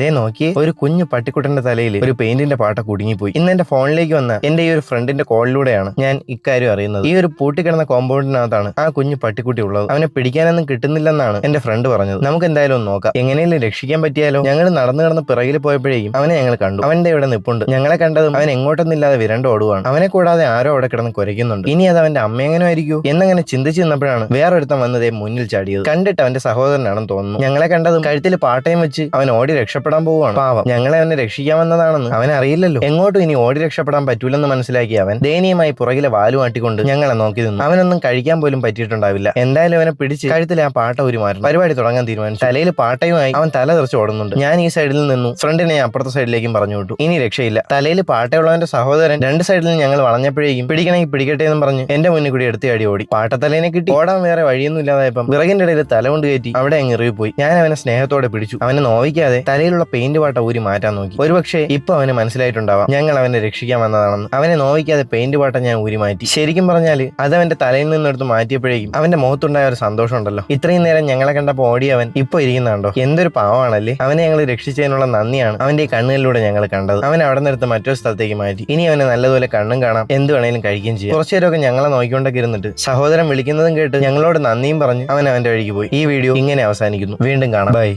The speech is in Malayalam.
ദേ നോക്കി ഒരു കുഞ്ഞു പട്ടിക്കുട്ടന്റെ തലയിൽ ഒരു പെയിന്റിന്റെ പാട്ട കുടുങ്ങിപ്പോയി ഇന്ന് എന്റെ ഫോണിലേക്ക് വന്ന എന്റെ ഈ ഒരു ഫ്രണ്ടിന്റെ കോളിലൂടെയാണ് ഞാൻ ഇക്കാര്യം അറിയുന്നത്. ഈ ഒരു പൂട്ടിക്കിടന്ന കോമ്പൗണ്ടിനകത്താണ് ആ കുഞ്ഞു പട്ടിക്കുട്ടി ഉള്ളത്. അവനെ പിടിക്കാനൊന്നും കിട്ടുന്നില്ലെന്നാണ് എന്റെ ഫ്രണ്ട് പറഞ്ഞത്. നമുക്ക് എന്തായാലും ഒന്ന് നോക്കാം. എങ്ങനെയും രക്ഷിക്കാൻ പറ്റിയാലോ? ഞങ്ങൾ നടന്നു കിടന്ന് പിറകിൽ പോയപ്പോഴേക്കും അവനെ ഞങ്ങൾ കണ്ടു. അവന്റെ ഇവിടെ നിപ്പുണ്ട്. ഞങ്ങളെ കണ്ടതും അവൻ എങ്ങോട്ടൊന്നില്ലാതെ വിരണ്ട ഓടുവാണ്. അവനെ കൂടാതെ ആരോ അവിടെ കിടന്ന് കുരയ്ക്കുന്നുണ്ട്. ഇനി അത് അവന്റെ അമ്മ എങ്ങനെ ആയിരിക്കും? എന്നങ്ങനെ ചിന്തിച്ചു നിന്നപ്പോഴാണ് വേറൊരുത്തൻ വന്നതേ മുന്നിൽ ചാടിയത്. കണ്ടിട്ട് അവന്റെ സഹോദരനാണെന്ന് തോന്നുന്നു. ഞങ്ങളെ കണ്ടതും കഴുത്തിൽ പാട്ടയും വെച്ച് അവൻ ഓടി രക്ഷപ്പെടാൻ പോവുകയാണ്. പാവം. ഞങ്ങളെ അവനെ രക്ഷിക്കാൻ വന്നതാണെന്ന് അവൻ അറിയില്ലല്ലോ. എങ്ങോട്ടും ഇനി ഓടി രക്ഷപ്പെടാൻ പറ്റൂലെന്ന് മനസ്സിലാക്കി അവൻ ദയനീയമായി പുറകിലെ വാലു ആട്ടിക്കൊണ്ട് ഞങ്ങളെ നോക്കി നിന്നു. അവനൊന്നും കഴിക്കാൻ പോലും പറ്റിയിട്ടുണ്ടാവില്ല. എന്തായാലും അവനെ പിടിച്ച് കഴുത്തിൽ ആ പാട്ട ഒരു മാറ്റം പരിപാടി തുടങ്ങാൻ തീരുമാനിച്ചു. തലയിൽ പാട്ടയുമായി അവൻ തല തെറിച്ച് ഓടുന്നുണ്ട്. ഞാൻ ഈ സൈഡിൽ നിന്നു. ഫ്രണ്ടിനെ അപ്പുറത്തെ സൈഡിലേക്കും പറഞ്ഞു വിട്ടു. ഇനി രക്ഷയില്ല. തലയിൽ പാട്ടയുള്ളവന്റെ സഹോദരൻ രണ്ട് സൈഡിൽ ഞങ്ങൾ വളഞ്ഞപ്പോഴേക്കും പിടിക്കണമെങ്കിൽ പിടിക്കട്ടെ എന്ന് പറഞ്ഞു എന്റെ മുന്നിൽ കൂടി എടുത്ത് ചാടി ഓടി. പാട്ടത്തലേനെ കിട്ടി. ഓടാൻ വേറെ വഴിയൊന്നും ഇല്ലാതായപ്പം വിറകിന്റെ ഇടയിൽ തല കൊണ്ട് കയറ്റി അവിടെ അങ്ങ് എറിയി പോയി ഞാൻ അവനെ സ്നേഹത്തോടെ പിടിച്ചു. അവനെ നോവിക്കാതെ തലയിലുള്ള പെയിന്റ് പാട്ട ഊരി മാറ്റാൻ നോക്കി. ഒരുപക്ഷെ ഇപ്പൊ അവന് മനസ്സിലായിട്ടുണ്ടാവാം ഞങ്ങൾ അവനെ രക്ഷിക്കാൻ വന്നതാണെന്ന്. അവനെ നോവിക്കാതെ പെയിന്റ് പാട്ട ഞാൻ ഊരി മാറ്റി. ശരിക്കും പറഞ്ഞാൽ അത് അവന്റെ തലയിൽ നിന്നെടുത്ത് മാറ്റിയപ്പോഴേക്കും അവന്റെ മുഖത്തുണ്ടായ ഒരു സന്തോഷം ഉണ്ടല്ലോ. ഇത്രയും നേരം ഞങ്ങളെ കണ്ടപ്പോൾ ഓടിയവൻ ഇപ്പൊ ഇരിക്കുന്നുണ്ടോ എന്തൊരു പാവമാണല്ലേ അവനെ ഞങ്ങൾ രക്ഷിച്ചതിനുള്ള നന്ദിയാണ് അവന്റെ കണ്ണുകളിലൂടെ ഞങ്ങൾ കണ്ടത്. അവൻ അവിടെ നിന്നെടുത്ത് മറ്റൊരു സ്ഥലത്തേക്ക് മാറ്റി. ഇനി അവനെ നല്ലതുപോലെ കണ്ണും കാണാം. എന്ത് വേണേലും കഴിക്കുകയും ചെയ്യാം. കുറച്ചു ഞങ്ങളെ നോക്കിക്കൊണ്ടൊക്കെ ഇരുന്നിട്ട് സഹോദരൻ വിളിക്കുന്നതും കേട്ട് ഞങ്ങളോട് നന്ദിയും പറഞ്ഞ് അവൻ അവന്റെ വഴിക്ക് പോയി. ഈ വീഡിയോ ഇങ്ങനെ അവസാനിക്കുന്നു. വീണ്ടും കാണാം. ബൈ.